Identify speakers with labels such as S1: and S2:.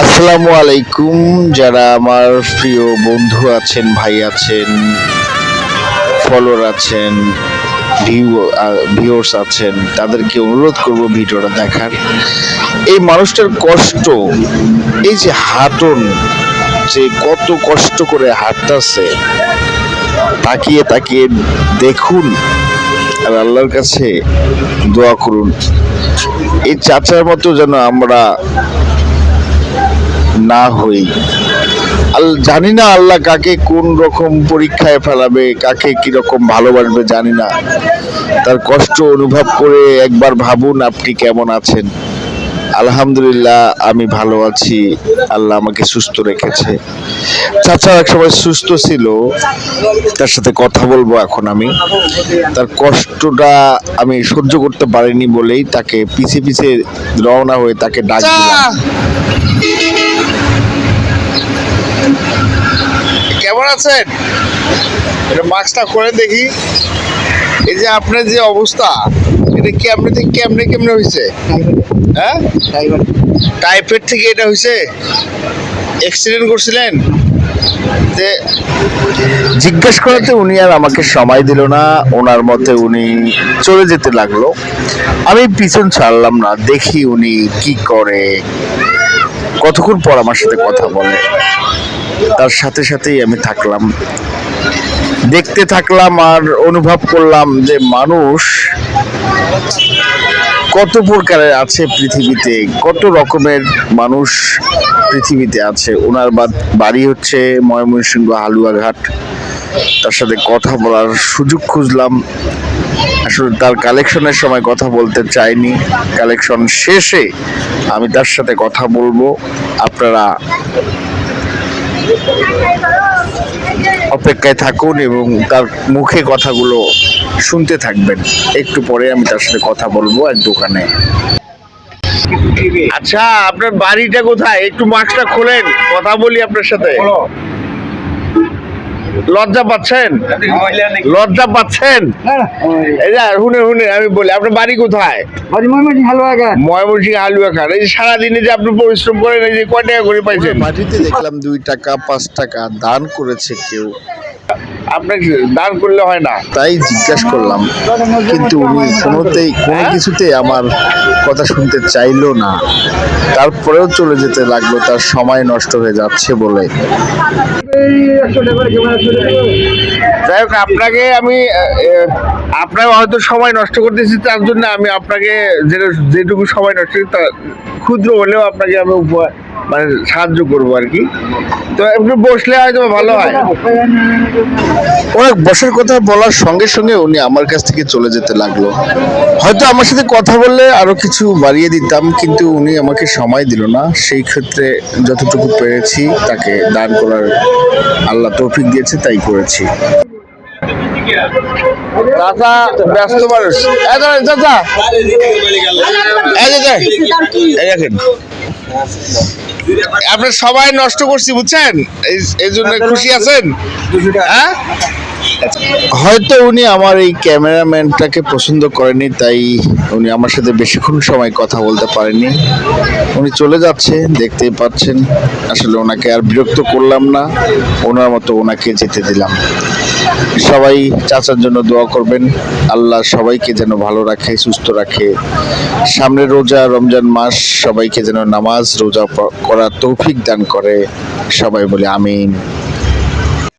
S1: আসসালামু আলাইকুম, যারা আমার প্রিয় বন্ধু আছেন, ভাই আছেন ফলোয়ার আছেন ভিউ ভিউয়ার্স আছেন, তাদেরকে অনুরোধ করব ভিডিওটা দেখার। এই মানুষটার কষ্ট, এই যে হাঁটন, যে কত কষ্ট করে হাঁটতেছে, তাকিয়ে তাকিয়ে দেখুন আর আল্লাহর কাছে দোয়া করুন। এই চাচার মতো যেন আমরা না হই। আল জানি না আল্লাহ কাকে কোন রকম পরীক্ষায় ফেলাবে কাকে কি রকম ভালোবাসবে জানি না। তার কষ্ট অনুভব করে একবার ভাবুন আপনি কেমন আছেন। আলহামদুলিল্লাহ আমি ভালো আছি। আল্লাহ আমাকে সুস্থ রেখেছে। চাচা এক সময় সুস্থ ছিল। তার সাথে কথা বলব এখন আমি। তার কষ্টটা আমি সহ্য করতে পারিনি বলেই তাকে পিছে পিছে রওনা হয়ে তাকে ডাক দিলাম। কেমন আছেন? এটা মাস্কটা করে দেখি। এই যে আপনার যে অবস্থা, এটা কেমনে থেকে কেমনে কেমনে হয়েছে হ্যাঁ? টাইফয়েড থেকে এটা হয়েছে অ্যাক্সিডেন্ট করছিলেন? যে জিজ্ঞেস করাতে উনি আর আমাকে সময় দিল না, ওনার মতে উনি চলে যেতে লাগল। আমি পিছন ছাড়লাম না, দেখি উনি কি করে। কতক্ষণ পর আমার সাথে কথা বলে? তার সাথে সাথেই আমি থাকলাম। দেখতে থাকলাম আর অনুভব করলাম যে মানুষ কত প্রকারের আছে পৃথিবীতে, কত রকমের মানুষ পৃথিবীতে আছে। ওনার বাড়ি হচ্ছে ময়মনসিংহ হালুয়াঘাট। তার সাথে কথা বলার সুযোগ খুঁজলাম। আসলে তার কালেকশনের সময় কথা বলতে চাইনি। কালেকশন শেষে আমি তার সাথে কথা বলব। আপনারা অপেক্ষায় থাকুন এবং তার মুখে কথাগুলো শুনতে থাকবেন। একটু পরে আমি তার সাথে কথা বলব এক দোকানে। আচ্ছা আপনার বাড়িটা কোথায়? একটু মাস্কটা খোলেন, কথা বলি আপনার সাথে। লজ্জা পাচ্ছেন? লজ্জা পাচ্ছেন? শুনে শুনে হুনে হুনে আমি বলি আপনার বাড়ি কোথায়? ময়মনসিং হালুয়া খান এই যে সারাদিনে যে আপনি পরিশ্রম করেন এই যে কয় টাকা করে পাইছেন? মাটিতে দেখলাম দুই টাকা পাঁচ টাকা দান করেছে কেউ। আপনাকে দান করলে হয় না? তাই জিজ্ঞাসা করলাম। কিন্তু উনি কোনোতেই কোনো কিছুতে আমার কথা শুনতে চাইলো না। তারপরেও চলে যেতে লাগল তার সময় নষ্ট হয়ে যাচ্ছে বলে। যাই হোক আপনাকে আমি আপনার হয়তো সময় নষ্ট করতেছি, তার জন্য আমি আপনাকে যেটুকু সময় নষ্ট করি, তা ক্ষুদ্র হলেও আপনাকে আমি উপহার মানে সাহায্য করব আর কি। তো একটু বসলে হয়তো ভালো হয়। অনেক বসার কথা বলার সঙ্গে সঙ্গে উনি আমার কাছ থেকে চলে যেতে লাগল। হয়তো আমার সাথে কথা বললে আরও কিছু বাড়িয়ে দিতাম, কিন্তু উনি আমাকে সময় দিল না। সেই ক্ষেত্রে যতটুকু পেরেছি তাকে দান করার আল্লাহ তৌফিক দিয়েছে, তাই করেছি। চাচা ব্যস্ত মানুষ। চাচা। দেখেন। আপনার সবাই নষ্ট করছি বুঝছেন? এই- এই জন্য খুশি আছেন? হ্যাঁ? হয়তো উনি আমার এই ক্যামেরাম্যানটাকে পছন্দ করেনি, তাই উনি আমার সাথে বেশিক্ষণ সময় কথা বলতে পারেনি। উনি চলে যাচ্ছে, দেখতেই পাচ্ছেন। আসলে ওনাকে আর বিরক্ত করলাম না, ওনার মতো ওনাকে যেতে দিলাম। সবাই চাচার জন্য দোয়া করবেন। আল্লাহ সবাইকে যেন ভালো রাখে, সুস্থ রাখে। সামনে রোজা, রমজান মাস, সবাইকে যেন নামাজ, রোজা করার তৌফিক দান করে। সবাই বলে আমিন।